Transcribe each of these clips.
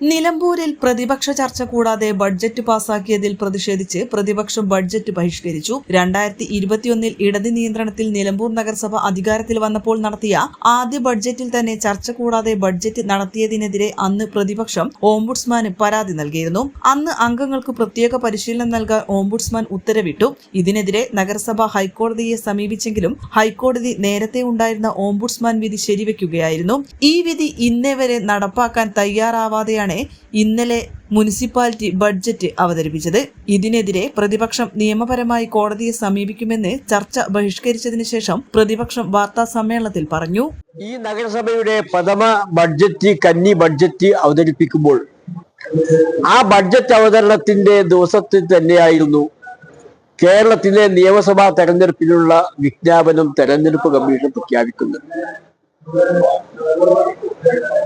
നിലമ്പൂരിൽ പ്രതിപക്ഷ ചർച്ച കൂടാതെ ബഡ്ജറ്റ് പാസാക്കിയതിൽ പ്രതിഷേധിച്ച് പ്രതിപക്ഷം ബഡ്ജറ്റ് ബഹിഷ്കരിച്ചു. രണ്ടായിരത്തി ഇരുപത്തിയൊന്നിൽ ഇടത് നിയന്ത്രണത്തിൽ നിലമ്പൂർ നഗരസഭ അധികാരത്തിൽ വന്നപ്പോൾ നടത്തിയ ആദ്യ ബഡ്ജറ്റിൽ തന്നെ ചർച്ച കൂടാതെ ബഡ്ജറ്റ് നടത്തിയതിനെതിരെ അന്ന് പ്രതിപക്ഷം ഓംബുഡ്സ്മാന് പരാതി നൽകിയിരുന്നു. അന്ന് അംഗങ്ങൾക്ക് പ്രത്യേക പരിശീലനം നൽകാൻ ഓംബുഡ്സ്മാൻ ഉത്തരവിട്ടു. ഇതിനെതിരെ നഗരസഭ ഹൈക്കോടതിയെ സമീപിച്ചെങ്കിലും ഹൈക്കോടതി നേരത്തെ ഉണ്ടായിരുന്ന ഓംബുഡ്സ്മാൻ വിധി ശരിവെക്കുകയായിരുന്നു. ഈ വിധി ഇന്നേ വരെ നടപ്പാക്കാൻ തയ്യാറാവാതെയാണ് ഇന്നലെ മുനിസിപ്പാലിറ്റി ബഡ്ജറ്റ് അവതരിപ്പിച്ചത്. ഇതിനെതിരെ പ്രതിപക്ഷം നിയമപരമായി കോടതിയെ സമീപിക്കുമെന്ന് ചർച്ച ബഹിഷ്കരിച്ചതിന് ശേഷം പ്രതിപക്ഷം വാർത്താ സമ്മേളനത്തിൽ പറഞ്ഞു. ഈ നഗരസഭയുടെ പ്രഥമ ബഡ്ജറ്റ് കന്നി ബഡ്ജറ്റ് അവതരിപ്പിക്കുമ്പോൾ ആ ബഡ്ജറ്റ് അവതരണത്തിന്റെ ദിവസത്തിൽ തന്നെയായിരുന്നു കേരളത്തിലെ നിയമസഭാ തെരഞ്ഞെടുപ്പിനുള്ള വിജ്ഞാപനം തെരഞ്ഞെടുപ്പ് കമ്മീഷൻ പ്രഖ്യാപിക്കുന്നത്.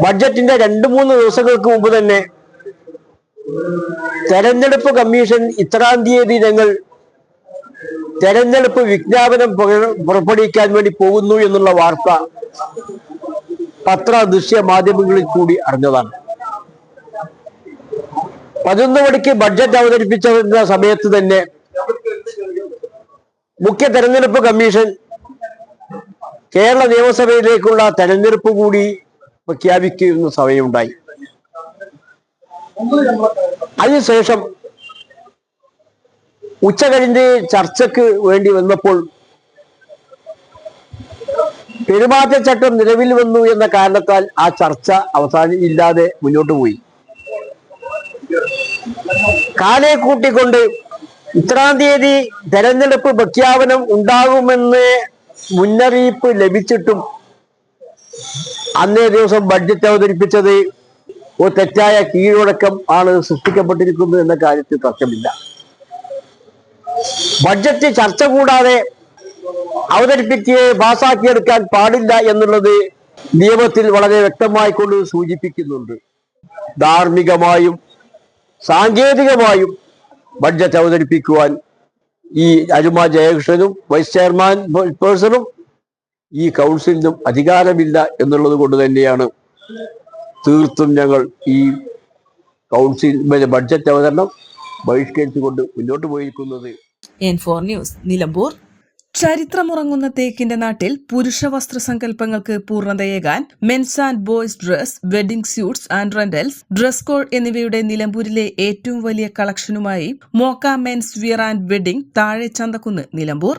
ബഡ്ജറ്റിന്റെ രണ്ട് മൂന്ന് ദിവസങ്ങൾക്ക് മുമ്പ് തന്നെ തെരഞ്ഞെടുപ്പ് കമ്മീഷൻ ഇത്രാം തീയതി ഞങ്ങൾ തെരഞ്ഞെടുപ്പ് വിജ്ഞാപനം പുറ- പുറപ്പെടുവിക്കാൻ വേണ്ടി പോകുന്നു എന്നുള്ള വാർത്ത പത്ര ദൃശ്യ മാധ്യമങ്ങളിൽ കൂടി അറിഞ്ഞതാണ്. പതിനൊന്ന് മണിക്ക് ബഡ്ജറ്റ് അവതരിപ്പിച്ച സമയത്ത് തന്നെ മുഖ്യ തെരഞ്ഞെടുപ്പ് കമ്മീഷൻ കേരള നിയമസഭയിലേക്കുള്ള തെരഞ്ഞെടുപ്പ് കൂടി പ്രഖ്യാപിക്കുന്ന സമയമുണ്ടായി. അതിനുശേഷം ഉച്ച കഴിഞ്ഞ് ചർച്ചയ്ക്ക് വേണ്ടി വന്നപ്പോൾ പെരുമാറ്റച്ചട്ടം നിലവിൽ വന്നു എന്ന കാരണത്താൽ ആ ചർച്ച അവസാനം ഇല്ലാതെ മുന്നോട്ട് പോയി. കാലെ കൂട്ടിക്കൊണ്ട് ഇത്രാം തീയതി തെരഞ്ഞെടുപ്പ് പ്രഖ്യാപനം ഉണ്ടാകുമെന്ന് മുന്നറിയിപ്പ് ലഭിച്ചിട്ടും അന്നേ ദിവസം ബഡ്ജറ്റ് അവതരിപ്പിച്ചത് ഒരു തെറ്റായ കീഴടക്കം ആണ് സൃഷ്ടിക്കപ്പെട്ടിരിക്കുന്നത് എന്ന കാര്യത്തിൽ തർക്കമില്ല. ബഡ്ജറ്റ് ചർച്ച കൂടാതെ അവതരിപ്പിച്ച് പാസാക്കിയെടുക്കാൻ പാടില്ല എന്നുള്ളത് നിയമത്തിൽ വളരെ വ്യക്തമായി കൊണ്ട് സൂചിപ്പിക്കുന്നുണ്ട്. ധാർമ്മികമായും സാങ്കേതികമായും ബഡ്ജറ്റ് അവതരിപ്പിക്കുവാൻ ഈ അരുമ ജയകൃഷ്ണനും വൈസ് ചെയർമാൻ പേഴ്സണും ഈ കൗൺസിലിനും അധികാരമില്ല എന്നുള്ളത് കൊണ്ട് തന്നെയാണ് തീർത്തും ഞങ്ങൾ ഈ കൗൺസിൽ ബഡ്ജറ്റ് അവതരണം ബഹിഷ്കരിച്ചുകൊണ്ട് മുന്നോട്ട് പോയിരിക്കുന്നത്. ന്യൂസ് നിലമ്പൂർ. ചരിത്രമുറങ്ങുന്ന തേക്കിന്റെ നാട്ടിൽ പുരുഷ വസ്ത്ര സങ്കല്പങ്ങൾക്ക് പൂർണതയേകാൻ men's and boys dress wedding suits and rentals dress code എന്നിവയുടെ നിലമ്പൂരിലെ ഏറ്റവും വലിയ കളക്ഷനുമായി Mocca men's wear and wedding താഴെ ചന്തക്കുന്ന് നിലമ്പൂർ.